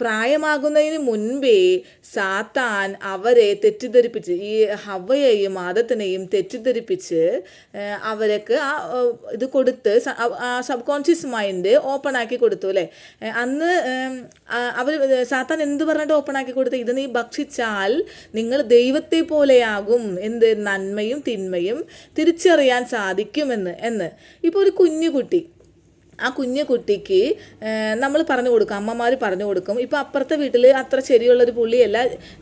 പ്രായമാകുന്നതിന് മുൻപേ സാത്താൻ അവരെ തെറ്റിദ്ധരിപ്പിച്ച് ഈ ഹവയെയും ആദത്തിനെയും തെറ്റിദ്ധരിപ്പിച്ച് അവരൊക്കെ ആ ഇത് കൊടുത്ത് സബ് കോൺഷ്യസ് മൈൻഡ് ഓപ്പൺ ആക്കി കൊടുത്തു അല്ലേ? അന്ന് അവർ സാത്താൻ എന്ത് പറഞ്ഞിട്ട് ഓപ്പൺ ആക്കി കൊടുത്തു? ഇത് നീ ഭക്ഷിച്ചാൽ നിങ്ങൾ ദൈവത്തെ പോലെയാകും. എന്ത്? നന്മയും തിന്മയും തിരിച്ചറിയാൻ സാധിക്കുമെന്ന് എന്ന്. ഇപ്പോൾ ഒരു കുഞ്ഞു കുട്ടി ആ കുഞ്ഞു കുട്ടിക്ക് നമ്മൾ പറഞ്ഞു കൊടുക്കും അമ്മമാർ പറഞ്ഞു കൊടുക്കും. ഇപ്പോൾ അപ്പുറത്തെ വീട്ടിൽ അത്ര ശരിയുള്ളൊരു പുള്ളിയല്ല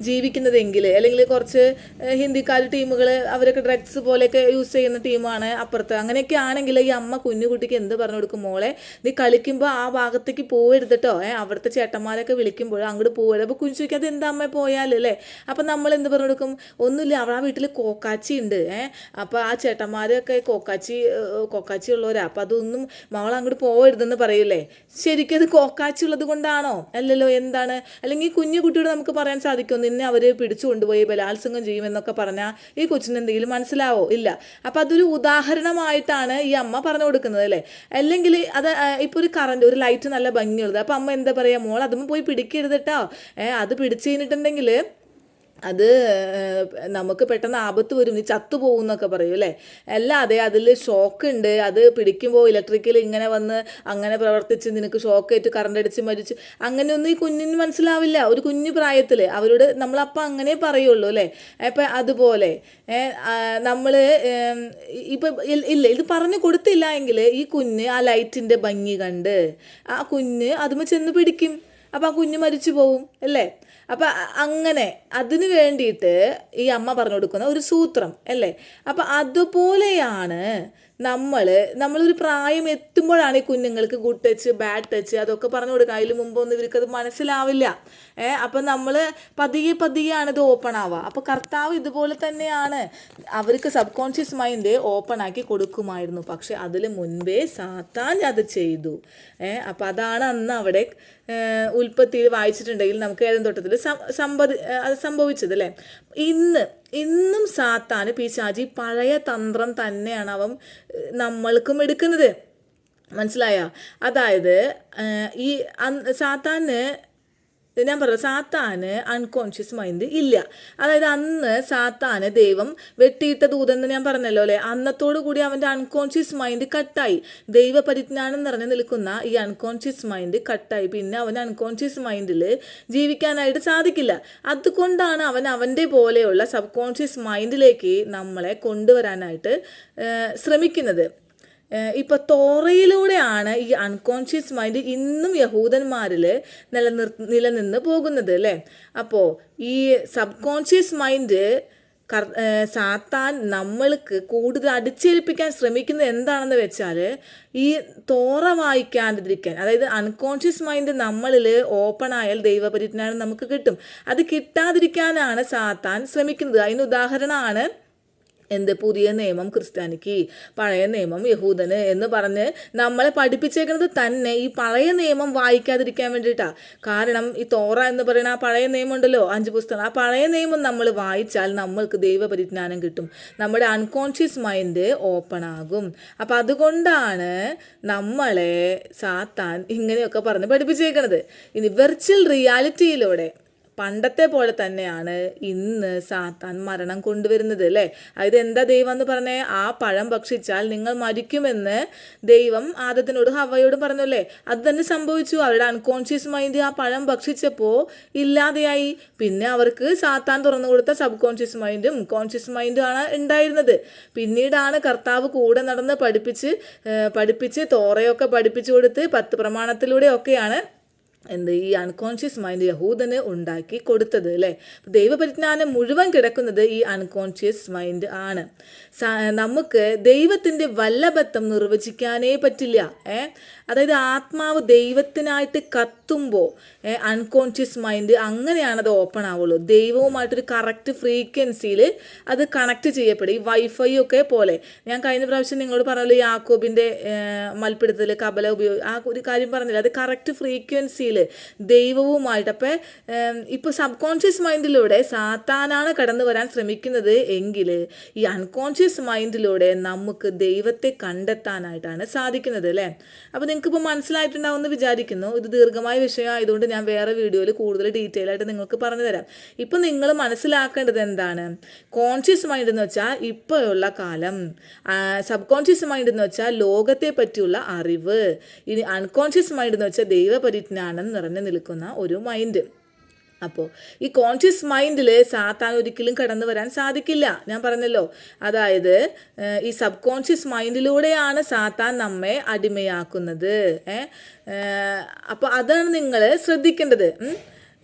ജീവിക്കുന്നതെങ്കിൽ അല്ലെങ്കിൽ കുറച്ച് ഏഹ്, ഹിന്ദിക്കാർ ടീമുകൾ അവരൊക്കെ ഡ്രഗ്സ് പോലെയൊക്കെ യൂസ് ചെയ്യുന്ന ടീമാണ് അപ്പുറത്ത്. അങ്ങനെയൊക്കെ ആണെങ്കിൽ ഈ അമ്മ കുഞ്ഞു കുട്ടിക്ക് എന്ത് പറഞ്ഞു കൊടുക്കും മോളെ നീ കളിക്കുമ്പോൾ ആ ഭാഗത്തേക്ക് പോകരുത് കേട്ടോ ഏ അവിടുത്തെ ചേട്ടന്മാരൊക്കെ വിളിക്കുമ്പോൾ അങ്ങോട്ട് പോകരുത് അപ്പോൾ കുഞ്ഞു ചോദിക്കാതെ എന്താ അമ്മ പോയാലല്ലേ അപ്പം നമ്മൾ എന്ത് പറഞ്ഞു കൊടുക്കും ഒന്നുമില്ല അവിടെ ആ വീട്ടിൽ കോക്കാച്ചി ഉണ്ട് ഏഹ് അപ്പോൾ ആ ചേട്ടന്മാരൊക്കെ കോക്കാച്ചി ഏഹ്, കോക്കാച്ചി ഉള്ളവരാ അപ്പം അതൊന്നും മോളെ അങ്ങോട്ട് പോകരുതെന്ന് പറയില്ലേ ശരിക്കും അത് കോക്കാച്ചി ഉള്ളത് കൊണ്ടാണോ? അല്ലല്ലോ എന്താണ്? അല്ലെങ്കിൽ കുഞ്ഞു കുട്ടിയോട് നമുക്ക് പറയാൻ സാധിക്കും നിന്നെ അവർ പിടിച്ചു കൊണ്ടുപോയി ബലാത്സംഗം ചെയ്യുമെന്നൊക്കെ പറഞ്ഞാൽ ഈ കൊച്ചിന് എന്തെങ്കിലും മനസ്സിലാവോ? ഇല്ല. അപ്പം അതൊരു ഉദാഹരണമായിട്ടാണ് ഈ അമ്മ പറഞ്ഞു കൊടുക്കുന്നത് അല്ലേ? അല്ലെങ്കിൽ അത് ഇപ്പോൾ ഒരു കറണ്ട് ഒരു ലൈറ്റ് നല്ല ഭംഗിയുള്ളത്. അപ്പം അമ്മ എന്താ പറയുക മോൾ അതും പോയി പിടിക്കരുത് കേട്ടോ അത് പിടിച്ചു കഴിഞ്ഞിട്ടുണ്ടെങ്കിൽ അത് നമുക്ക് പെട്ടെന്ന് ആപത്ത് വരും. നീ ചത്തുപോകും എന്നൊക്കെ പറയും അല്ലേ? അല്ലാതെ അതിൽ ഷോക്ക് ഉണ്ട് അത് പിടിക്കുമ്പോൾ ഇലക്ട്രിക്കൽ ഇങ്ങനെ വന്ന് അങ്ങനെ പ്രവർത്തിച്ച് നിനക്ക് ഷോക്ക് ആയിട്ട് കറണ്ട് അടിച്ച് മരിച്ച് അങ്ങനെയൊന്നും ഈ കുഞ്ഞിന് മനസ്സിലാവില്ല. ഒരു കുഞ്ഞു പ്രായത്തിൽ അവരോട് നമ്മളപ്പം അങ്ങനെ പറയുള്ളൂ അല്ലേ? അപ്പം അതുപോലെ നമ്മൾ ഇപ്പം ഇല്ല ഇത് പറഞ്ഞു കൊടുത്തില്ല എങ്കിൽ ഈ കുഞ്ഞ് ആ ലൈറ്റിന്റെ ഭംഗി കണ്ട് ആ കുഞ്ഞ് അതുമ്മ ചെന്ന് പിടിക്കും. അപ്പം ആ കുഞ്ഞ് മരിച്ചു പോവും അല്ലേ? അപ്പം അങ്ങനെ അതിന് വേണ്ടിയിട്ട് ഈ അമ്മ പറഞ്ഞു കൊടുക്കുന്ന ഒരു സൂത്രം അല്ലേ? അപ്പം അതുപോലെയാണ് നമ്മൾ നമ്മളൊരു പ്രായം എത്തുമ്പോഴാണ് ഈ കുഞ്ഞുങ്ങൾക്ക് ഗുഡ് ടച്ച് ബാഡ് ടച്ച് അതൊക്കെ പറഞ്ഞു കൊടുക്കുക. അതിന് മുമ്പൊന്നും ഇവർക്കത് മനസ്സിലാവില്ല. ഏ അപ്പം നമ്മൾ പതിയെ പതിയെയാണ് ഇത് ഓപ്പൺ ആവുക. അപ്പോൾ കർത്താവ് ഇതുപോലെ തന്നെയാണ്. അവർക്ക് സബ് കോൺഷ്യസ് മൈൻഡ് ഓപ്പൺ ആക്കി കൊടുക്കുമായിരുന്നു. പക്ഷെ അതിൽ മുൻപേ സാത്താൻ അത് ചെയ്തു. ഏ അപ്പം അതാണ് അന്ന് അവിടെ ഉൽപ്പത്തിയിൽ വായിച്ചിട്ടുണ്ടെങ്കിൽ നമുക്ക് ഏതെങ്കിലും തൊട്ടത്തിൽ സം അത് സംഭവിച്ചത് അല്ലേ? ഇന്ന് ഇന്നും സാത്താന് പിശാചി പഴയ തന്ത്രം തന്നെയാണ് അവൻ നമ്മൾക്കും എടുക്കുന്നത്. മനസ്സിലായ? അതായത് ഈ സാത്താന് ഞാൻ പറഞ്ഞു സാത്താന് അൺകോൺഷ്യസ് മൈൻഡ് ഇല്ല. അതായത് അന്ന് സാത്താന് ദൈവം വെട്ടിയിട്ട ദൂതെന്ന് ഞാൻ പറഞ്ഞല്ലോ അല്ലേ? അന്നത്തോടു കൂടി അവന്റെ അൺകോൺഷ്യസ് മൈൻഡ് കട്ടായി ദൈവപരിജ്ഞാനം നിറഞ്ഞു നിൽക്കുന്ന ഈ അൺകോൺഷ്യസ് മൈൻഡ് കട്ടായി പിന്നെ അവൻ അൺകോൺഷ്യസ് മൈൻഡിൽ ജീവിക്കാനായിട്ട് സാധിക്കില്ല. അതുകൊണ്ടാണ് അവൻ അവന്റെ പോലെയുള്ള സബ് കോൺഷ്യസ് മൈൻഡിലേക്ക് നമ്മളെ കൊണ്ടുവരാനായിട്ട് ശ്രമിക്കുന്നത്. ഇപ്പോൾ തോറയിലൂടെയാണ് ഈ അൺകോൺഷ്യസ് മൈൻഡ് ഇന്നും യഹൂദന്മാരിൽ നിലനിർ നിലനിന്ന് പോകുന്നത് അല്ലേ? അപ്പോൾ ഈ സബ് കോൺഷ്യസ് മൈൻഡ് കർ സാത്താൻ നമ്മൾക്ക് കൂടുതൽ അടിച്ചേൽപ്പിക്കാൻ ശ്രമിക്കുന്നത് എന്താണെന്ന് വെച്ചാൽ ഈ തോറ വായിക്കാണ്ടിരിക്കാൻ അതായത് അൺകോൺഷ്യസ് മൈൻഡ് നമ്മളിൽ ഓപ്പൺ ആയാൽ ദൈവപരിജ്ഞാനം നമുക്ക് കിട്ടും. അത് കിട്ടാതിരിക്കാനാണ് സാത്താൻ ശ്രമിക്കുന്നത്. അതിന് ഉദാഹരണമാണ് എന്ത് പുതിയ നിയമം ക്രിസ്ത്യാനിക്ക് പഴയ നിയമം യഹൂദന് എന്ന് പറഞ്ഞ് നമ്മളെ പഠിപ്പിച്ചേക്കുന്നത് തന്നെ ഈ പഴയ നിയമം വായിക്കാതിരിക്കാൻ വേണ്ടിയിട്ടാണ് കാരണം ഈ തോറ എന്ന് പറയുന്ന ആ പഴയ നിയമം ഉണ്ടല്ലോ അഞ്ച് പുസ്തകം ആ പഴയ നിയമം നമ്മൾ വായിച്ചാൽ നമ്മൾക്ക് ദൈവപരിജ്ഞാനം കിട്ടും. നമ്മുടെ അൺകോൺഷ്യസ് മൈൻഡ് ഓപ്പൺ ആകും. അപ്പം അതുകൊണ്ടാണ് നമ്മളെ സാത്താൻ ഇങ്ങനെയൊക്കെ പറഞ്ഞ് പഠിപ്പിച്ചേക്കണത്. ഇനി വെർച്വൽ റിയാലിറ്റിയിലൂടെ പണ്ടത്തെ പോലെ തന്നെയാണ് ഇന്ന് സാത്താൻ മരണം കൊണ്ടുവരുന്നത് അല്ലേ? അതായത് എന്താ ദൈവം എന്ന് പറഞ്ഞേ? ആ പഴം ഭക്ഷിച്ചാൽ നിങ്ങൾ മരിക്കുമെന്ന് ദൈവം ആദത്തിനോട് പറഞ്ഞു അല്ലേ? അത് തന്നെ സംഭവിച്ചു. അവരുടെ അൺകോൺഷ്യസ് മൈൻഡ് ആ പഴം ഭക്ഷിച്ചപ്പോൾ ഇല്ലാതെയായി. പിന്നെ അവർക്ക് സാത്താൻ തുറന്നു കൊടുത്ത സബ് കോൺഷ്യസ് മൈൻഡും കോൺഷ്യസ് മൈൻഡും ആണ് ഉണ്ടായിരുന്നത്. പിന്നീടാണ് കർത്താവ് കൂടെ നടന്ന് പഠിപ്പിച്ച് പഠിപ്പിച്ച് തോറയൊക്കെ പഠിപ്പിച്ചു കൊടുത്ത് പത്ത് പ്രമാണത്തിലൂടെയൊക്കെയാണ് എന്ത് ഈ അൺകോൺഷ്യസ് മൈൻഡ് യഹൂദന് ഉണ്ടാക്കി കൊടുത്തത് അല്ലേ? ദൈവപരിജ്ഞാനം മുഴുവൻ കിടക്കുന്നത് ഈ അൺകോൺഷ്യസ് മൈൻഡ് ആണ്. നമുക്ക് ദൈവത്തിന്റെ വല്ലഭത്വം നിർവചിക്കാനേ പറ്റില്ല ഏ? അതായത് ആത്മാവ് ദൈവത്തിനായിട്ട് കത്തുമ്പോൾ അൺകോൺഷ്യസ് മൈൻഡ് അങ്ങനെയാണ് അത് ഓപ്പൺ ആവുള്ളൂ. ദൈവവുമായിട്ടൊരു കറക്റ്റ് ഫ്രീക്വൻസിയിൽ അത് കണക്ട് ചെയ്യപ്പെടും. ഈ വൈഫൈ ഒക്കെ പോലെ. ഞാൻ കഴിഞ്ഞ പ്രാവശ്യം നിങ്ങളോട് പറഞ്ഞല്ലോ യാക്കോബിന്റെ മൽപ്പിടുത്തത്തിൽ കബല ഉപയോഗി ആ ഒരു കാര്യം പറഞ്ഞില്ല? അത് കറക്റ്റ് ഫ്രീക്വൻസിയിൽ ദൈവവുമായിട്ട്. അപ്പോൾ ഇപ്പോൾ സബ് കോൺഷ്യസ് മൈൻഡിലൂടെ സാത്താനാണ് കടന്നു വരാൻ ശ്രമിക്കുന്നത് എങ്കിൽ ഈ അൺകോൺഷ്യസ് മൈൻഡിലൂടെ നമുക്ക് ദൈവത്തെ കണ്ടെത്താനായിട്ടാണ് സാധിക്കുന്നത് അല്ലേ? അപ്പോൾ നിങ്ങൾക്ക് ഇപ്പോൾ മനസ്സിലായിട്ടുണ്ടാവും എന്ന് വിചാരിക്കുന്നു. ഇത് ദീർഘമായ വിഷയമായതുകൊണ്ട് ഞാൻ വേറെ വീഡിയോയിൽ കൂടുതൽ ഡീറ്റെയിൽ ആയിട്ട് നിങ്ങൾക്ക് പറഞ്ഞു തരാം ഇപ്പം നിങ്ങൾ മനസ്സിലാക്കേണ്ടത് എന്താണ്? കോൺഷ്യസ് മൈൻഡ് എന്ന് വെച്ചാൽ ഇപ്പോഴുള്ള കാലം. സബ് കോൺഷ്യസ് മൈൻഡ് എന്ന് വെച്ചാൽ ലോകത്തെ പറ്റിയുള്ള അറിവ്. ഇനി അൺകോൺഷ്യസ് മൈൻഡ് എന്ന് വെച്ചാൽ ദൈവപരിജ്ഞാനം നിറഞ്ഞു നിൽക്കുന്ന ഒരു മൈൻഡ് അപ്പോൾ ഈ കോൺഷ്യസ് മൈൻഡിൽ സാത്താൻ ഒരിക്കലും കടന്നു വരാൻ സാധിക്കില്ല. ഞാൻ പറഞ്ഞല്ലോ. അതായത് ഈ സബ് കോൺഷ്യസ് മൈൻഡിലൂടെയാണ് സാത്താൻ നമ്മെ അടിമയാക്കുന്നത്. ഏഹ് അപ്പോൾ അതാണ് നിങ്ങൾ ശ്രദ്ധിക്കേണ്ടത്.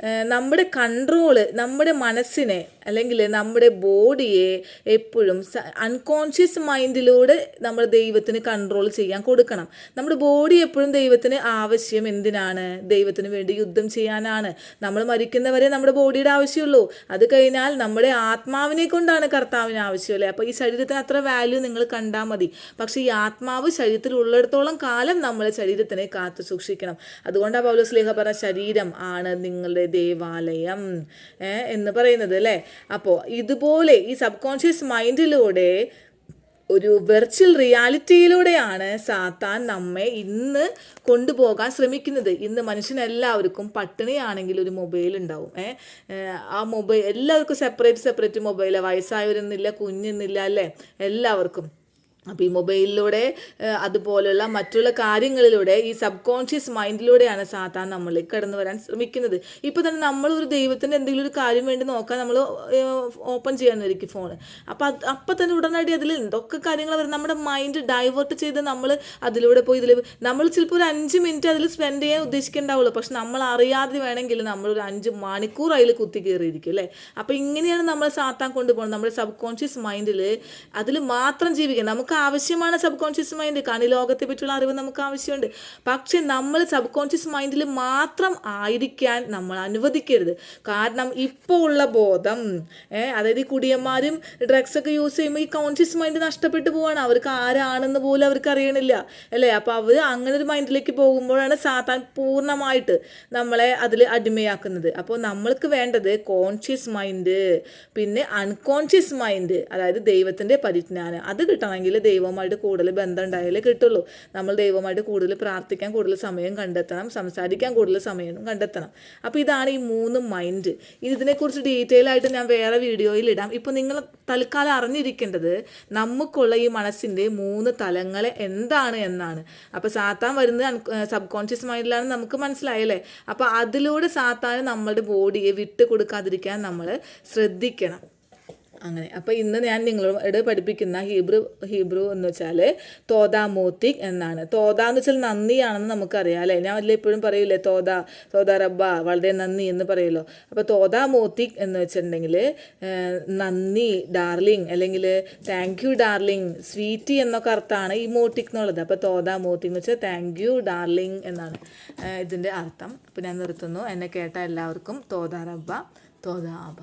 നമ്മുടെ കൺട്രോൾ നമ്മുടെ മനസ്സിനെ അല്ലെങ്കിൽ നമ്മുടെ ബോഡിയെ എപ്പോഴും അൺകോൺഷ്യസ് മൈൻഡിലൂടെ നമ്മൾ ദൈവത്തിന് കൺട്രോൾ ചെയ്യാൻ കൊടുക്കണം. നമ്മുടെ ബോഡി എപ്പോഴും ദൈവത്തിന് ആവശ്യം എന്തിനാണ്? ദൈവത്തിന് വേണ്ടി യുദ്ധം ചെയ്യാനാണ്. നമ്മൾ മരിക്കുന്നവരെ നമ്മുടെ ബോഡിയുടെ ആവശ്യമുള്ളൂ. അത് കഴിഞ്ഞാൽ നമ്മുടെ ആത്മാവിനെ കൊണ്ടാണ് കർത്താവിന് ആവശ്യമല്ലേ അപ്പോൾ ഈ ശരീരത്തിന് അത്ര വാല്യൂ നിങ്ങൾ കണ്ടാൽ മതി. പക്ഷേ ഈ ആത്മാവ് ശരീരത്തിൽ ഉള്ളിടത്തോളം കാലം നമ്മൾ ശരീരത്തിനെ കാത്തു സൂക്ഷിക്കണം അതുകൊണ്ടാണ് പൗലോസ് ലേഖ പറഞ്ഞ ശരീരം ആണ് നിങ്ങളുടെ ദേവാലയം എന്ന് പറയുന്നത് അല്ലേ? അപ്പോൾ ഇതുപോലെ ഈ സബ് കോൺഷ്യസ് മൈൻഡിലൂടെ ഒരു വെർച്വൽ റിയാലിറ്റിയിലൂടെയാണ് സാത്താൻ നമ്മെ ഇന്ന് കൊണ്ടുപോകാൻ ശ്രമിക്കുന്നത്. ഇന്ന് മനുഷ്യനെല്ലാവർക്കും പട്ടിണിയാണെങ്കിൽ ഒരു മൊബൈൽ ഉണ്ടാവും ആ മൊബൈൽ എല്ലാവർക്കും സെപ്പറേറ്റ് സെപ്പറേറ്റ് മൊബൈൽ വയസ്സായവരെന്നില്ല കുഞ്ഞെന്നില്ല അല്ലേ? എല്ലാവർക്കും. അപ്പോൾ ഈ മൊബൈലിലൂടെ അതുപോലുള്ള മറ്റുള്ള കാര്യങ്ങളിലൂടെ ഈ സബ് കോൺഷ്യസ് മൈൻഡിലൂടെയാണ് സാധാരണ നമ്മളിൽ കടന്നു വരാൻ ശ്രമിക്കുന്നത്. ഇപ്പോൾ തന്നെ നമ്മൾ ഒരു ദൈവത്തിന്റെ എന്തെങ്കിലും ഒരു കാര്യം വേണ്ടി നോക്കാൻ നമ്മൾ ഓപ്പൺ ചെയ്യാനായിരിക്കും ഫോൺ അപ്പോൾ അത് അപ്പം തന്നെ ഉടനടി അതിൽ എന്തൊക്കെ കാര്യങ്ങൾ വരും? നമ്മുടെ മൈൻഡ് ഡൈവേർട്ട് ചെയ്ത് നമ്മൾ അതിലൂടെ പോയി ഇതിൽ നമ്മൾ ചിലപ്പോൾ ഒരു അഞ്ച് മിനിറ്റ് അതിൽ സ്പെൻഡ് ചെയ്യാൻ ഉദ്ദേശിക്കേണ്ടാവുള്ളൂ. പക്ഷെ നമ്മൾ അറിയാതെ വേണമെങ്കിൽ നമ്മൾ ഒരു അഞ്ച് മണിക്കൂർ അതിൽ കുത്തി കയറിയിരിക്കും അല്ലേ? അപ്പോൾ ഇങ്ങനെയാണ് നമ്മൾ സാത്താൻ കൊണ്ടുപോകുന്നത്. നമ്മുടെ സബ് കോൺഷ്യസ് മൈൻഡിൽ അതിൽ മാത്രം ജീവിക്കുക നമുക്ക് ആവശ്യമാണ് സബ് കോൺഷ്യസ് മൈൻഡ് കാരണം ഈ ലോകത്തെ പറ്റിയുള്ള അറിവ് നമുക്ക് ആവശ്യമുണ്ട് പക്ഷെ നമ്മൾ സബ് കോൺഷ്യസ് മൈൻഡിൽ മാത്രം ആയിരിക്കാൻ നമ്മൾ അനുവദിക്കരുത്. കാരണം ഇപ്പോൾ ഉള്ള ബോധം അതായത് ഈ കുടിയന്മാരും ഡ്രഗ്സ് ഒക്കെ യൂസ് ചെയ്യുമ്പോൾ ഈ കോൺഷ്യസ് മൈൻഡ് നഷ്ടപ്പെട്ടു പോവാണ്. അവർക്ക് ആരാണെന്ന് പോലും അവർക്ക് അറിയണില്ല അല്ലേ? അപ്പോൾ അവർ അങ്ങനെ ഒരു മൈൻഡിലേക്ക് പോകുമ്പോഴാണ് സാത്താൻ പൂർണമായിട്ട് നമ്മളെ അതിൽ അടിമയാക്കുന്നത്. അപ്പോൾ നമ്മൾക്ക് വേണ്ടത് കോൺഷ്യസ് മൈൻഡ് പിന്നെ അൺകോൺഷ്യസ് മൈൻഡ് അതായത് ദൈവത്തിന്റെ പരിജ്ഞാനം. അത് കിട്ടണമെങ്കിൽ ദൈവവുമായിട്ട് കൂടുതൽ ബന്ധം ഉണ്ടായാലേ കിട്ടുള്ളൂ. നമ്മൾ ദൈവവുമായിട്ട് കൂടുതൽ പ്രാർത്ഥിക്കാൻ കൂടുതൽ സമയം കണ്ടെത്തണം സംസാരിക്കാൻ കൂടുതൽ സമയം കണ്ടെത്തണം. അപ്പോൾ ഇതാണ് ഈ മൂന്ന് മൈൻഡ് ഇതിനെക്കുറിച്ച് ഡീറ്റെയിൽ ആയിട്ട് ഞാൻ വേറെ വീഡിയോയിൽ ഇടാം. ഇപ്പോൾ നിങ്ങൾ തൽക്കാലം അറിഞ്ഞിരിക്കേണ്ടത് നമുക്കുള്ള ഈ മനസ്സിന്റെ മൂന്ന് തലങ്ങൾ എന്താണ് എന്നാണ്. അപ്പോൾ സാത്താൻ വരുന്നത് സബ് കോൺഷ്യസ് മൈൻഡിലാണ് നമുക്ക് മനസ്സിലായല്ലേ? അപ്പോൾ അതിലൂടെ സാത്താൻ നമ്മളുടെ ബോഡിയെ വിട്ടുകൊടുക്കാതിരിക്കാൻ നമ്മൾ ശ്രദ്ധിക്കണം. അങ്ങനെ. അപ്പോൾ ഇന്ന് ഞാൻ നിങ്ങളോട് പഠിപ്പിക്കുന്ന ഹീബ്രു ഹീബ്രു എന്ന് വെച്ചാൽ തോതാ മോത്തിക് എന്നാണ്. തോത എന്ന് വെച്ചാൽ നന്ദിയാണെന്ന് നമുക്കറിയാം അല്ലേ? ഞാൻ അതിൽ എപ്പോഴും പറയില്ലേ തോത തോത റബ്ബ വളരെ നന്ദി എന്ന് പറയുമല്ലോ അപ്പോൾ തോതാ മോത്തിക് എന്ന് വെച്ചിട്ടുണ്ടെങ്കിൽ നന്ദി ഡാർലിങ് അല്ലെങ്കിൽ താങ്ക് യു ഡാർലിങ് സ്വീറ്റി എന്നൊക്കെ അർത്ഥമാണ് ഈ മോട്ടിക് എന്നുള്ളത്. അപ്പോൾ തോതാ മോത്തിക് എന്ന് വെച്ചാൽ താങ്ക് യു ഡാർലിങ് എന്നാണ് ഇതിന്റെ അർത്ഥം. അപ്പോൾ ഞാൻ നിർത്തുന്നു. എന്നെ കേട്ട എല്ലാവർക്കും തോതാ റബ്ബ തോതാ ആബ